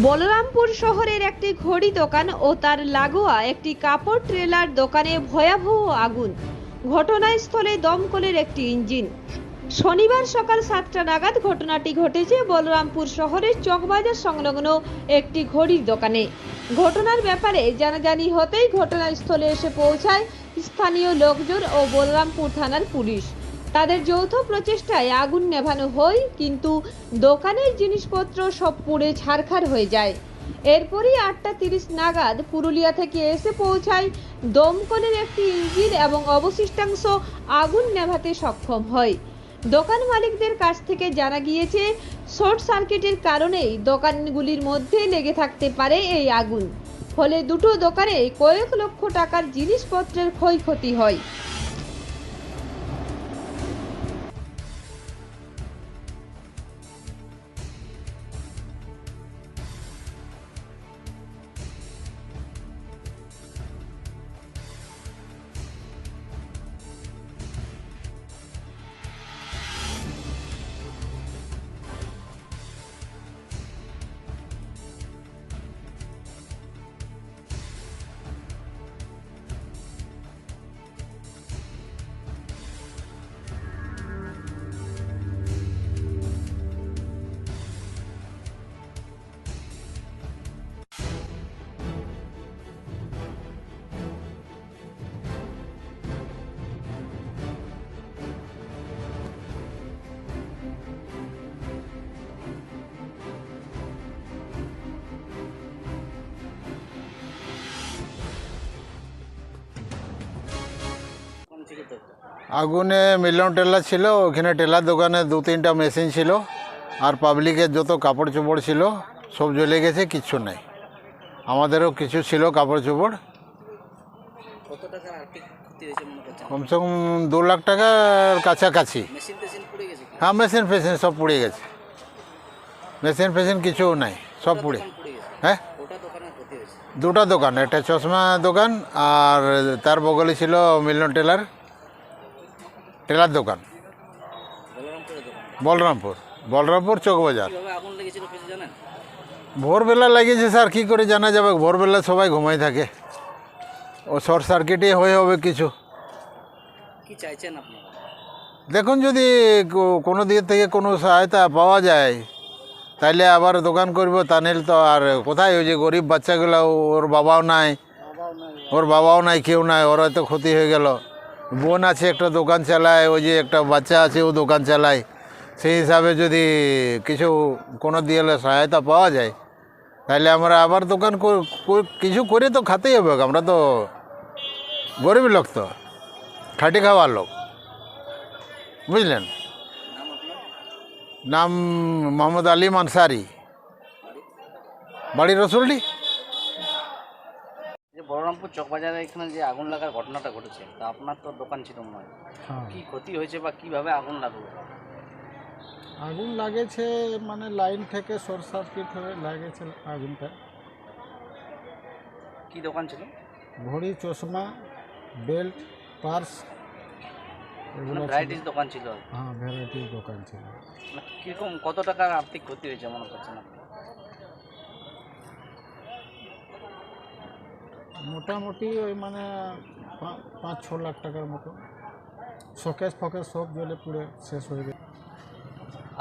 বলরামপুর শহরের একটি ঘড়ি দোকান ও তার লাগোয়া একটি কাপড় ট্রেলার দোকানে ভয়াবহ আগুন। ঘটনাস্থলে দমকলের একটি ইঞ্জিন। শনিবার সকাল সাতটা নাগাদ ঘটনাটি ঘটেছে বলরামপুর শহরের চকবাজার সংলগ্ন একটি ঘড়ির দোকানে। ঘটনার ব্যাপারে জানাজানি হতেই ঘটনাস্থলে এসে পৌঁছায় স্থানীয় লোকজন ও বলরামপুর থানার পুলিশ। তাদের যৌথ প্রচেষ্টায় আগুন নেভানো হয় কিন্তু দোকানের জিনিসপত্র সব পুড়ে ছারখার হয়ে যায়। এরপরই আটটা তিরিশ নাগাদ পুরুলিয়া থেকে এসে পৌঁছায় দমকলের একটি ইঞ্জিন এবং অবশিষ্টাংশ আগুন নেভাতে সক্ষম হয়। দোকান মালিকদের কাছ থেকে জানা গিয়েছে, শর্ট সার্কিটের কারণেই দোকানগুলির মধ্যে লেগে থাকতে পারে এই আগুন। ফলে দুটো দোকানে কয়েক লক্ষ টাকার জিনিসপত্রের ক্ষয়ক্ষতি হয়। আগুনে মিলন টেলার ছিল ওখানে টেলার দোকানে দু তিনটা মেশিন ছিল আর পাবলিকের যত কাপড় চোপড় ছিল সব জ্বলে গেছে কিচ্ছু নাই। আমাদেরও কিছু ছিল কাপড় চোপড়। কমসে কম দু লাখ টাকার কাছাকাছি? হ্যাঁ মেশিন ফেশিন সব পুড়ে গেছে। মেশিন ফেশিন কিছু নাই সব পুড়ে। হ্যাঁ? দুটা দোকান একটা চশমা দোকান আর তার বগলে ছিল মিলন টেলার। টেলার দোকান। বলরামপুর। বলরামপুর চকবাজার। ভোরবেলা লাগিয়েছে স্যার কী করে জানা যাবে? ভোরবেলা সবাই ঘুমাই থাকে। ও শর্ট সার্কিটই হয়ে হবে কিছু। কি চাইছেন দেখুন যদি কোনো দিক থেকে কোনো সহায়তা পাওয়া যায় তাইলে আবার দোকান করব। তা নিলে তো আর কোথায়? ওই যে গরিব বাচ্চাগুলো ওর বাবাও নাই। ওর বাবাও নাই কেউ নাই ওর হয়তো ক্ষতি হয়ে গেল। বোন আছে, একটা দোকান চালায়, ওই যে একটা বাচ্চা আছে, ও দোকান চালায়। সেই হিসাবে যদি কিছু কোনো দিয়ে সহায়তা পাওয়া যায়, তাহলে আমরা আবার দোকান কিছু করে তো খাতেই হবে। আমরা তো গরিব লোক তো, খাটি খাওয়ার লোক। বুঝলেন? নাম মোহাম্মদ আলী মানসারি। বাড়ি রসুলডি বলরামপুর চকবাজারে এখানে যে আগুন লাগার ঘটনাটা ঘটেছে তা আপনার তো দোকান ছিল নয় কি ক্ষতি হয়েছে বা কীভাবে আগুন লাগল? আগুন লাগেছে মানে লাইন থেকে শর্ট সার্কিট হয়ে লাগেছে আগুনটা। কি দোকান ছিল? ঘড়ি চশমা বেল্ট পার্স মানে ভ্যারাইটিস দোকান ছিল? হ্যাঁ ভ্যারাইটির দোকান ছিল। মানে কীরকম কত টাকার আর্থিক ক্ষতি হয়েছে মনে করছেন আপনি? মোটামুটি ওই মানে পাঁচ ছ লাখ টাকার মতো। শোকেস ফকেস সব জ্বলে পুড়ে শেষ হয়ে গেছে।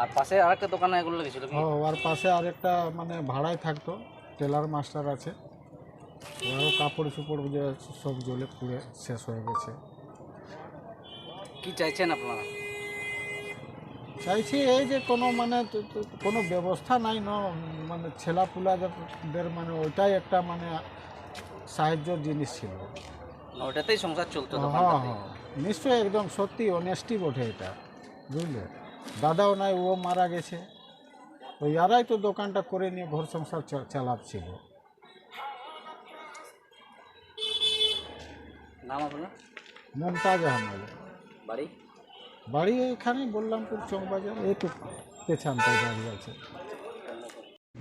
আর পাশে আরেকটা দোকানে এগুলো লেগেছিল ও আর পাশে আরেকটা মানে ভাড়ায় থাকতো টেলার মাস্টার আছে। ওরও কাপড় চোপড় যে সব জলে পুড়ে শেষ হয়ে গেছে। কি চাইছেন আপনারা? চাইছি এই যে কোনো মানে কোনো ব্যবস্থা নাই ন মানে ছেলাপুলাদের মানে ওইটাই একটা মানে সাহায্যর জিনিস ছিল। ওটাতেই সংসার চলতো হ্যাঁ হ্যাঁ নিশ্চয়ই একদম সত্যি অনেস্টি বটে এটা বুঝলে? দাদাও নাই ও মারা গেছে। তো ইয়ারাই তো দোকানটা করে নিয়ে ঘর সংসার চালাচ্ছিল। নাম আপনার? মমতাজ আহমেদ। বাড়ি? বাড়ি এখানে বললামপুর চৌবাজার পেছানটায় বাড়ি আছে।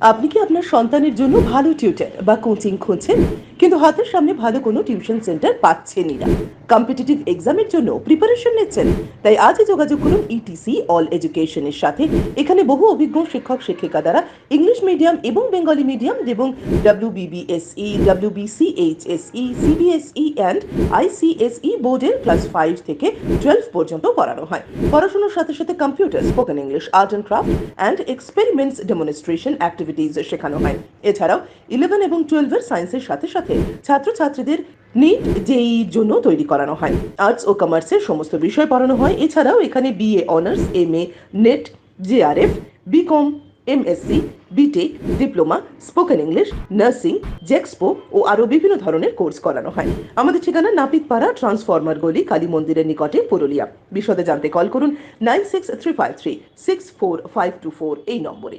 আপনি কি আপনার সন্তানের জন্য ভালো টিউটার বা কোচিং খুঁজছেন? কিন্তু হাতের সামনে ভালো কোনো টিউশন সেন্টার পাচ্ছেনই না। কম্পিটিটিভ এক্সামের জন্য প্রিপারেশন নিচ্ছেন। তাই আজই যোগাযোগ করুন ইটিসি অল এডুকেশনের সাথে। এখানে বহু অভিজ্ঞ শিক্ষক শিক্ষিকা দ্বারা ইংলিশ মিডিয়াম এবং বেঙ্গলি মিডিয়াম এবং WBBSE WBCHSE CBSE and ICSE বোর্ডের ক্লাস ফাইভ থেকে টুয়েলভ পর্যন্ত পড়ানো হয়। পড়াশোনার সাথে সাথে computer spoken English art and craft and experiments demonstration activities শেখানো হয়। এছাড়াও ইলেভেন এবং টুয়েলভের সায়েন্সের সাথে সাথে ছাত্রছাত্রীদের নিট জেই জন্য তৈরি করানো হয়। আর্টস ও কমার্সের সমস্ত বিষয় পড়ানো হয়। এছাড়াও এখানে BA honours M A NET JRF BCom MSc BTech diploma spoken English nursing জেক্সপো ও আরও বিভিন্ন ধরনের কোর্স করানো হয়। আমাদের ঠিকানা নাপিতপাড়া ট্রান্সফরমার গলি, কালী মন্দিরের নিকটে, পুরুলিয়া। বিশদে জানতে কল করুন nine six three five three six four five two four এই নম্বরে।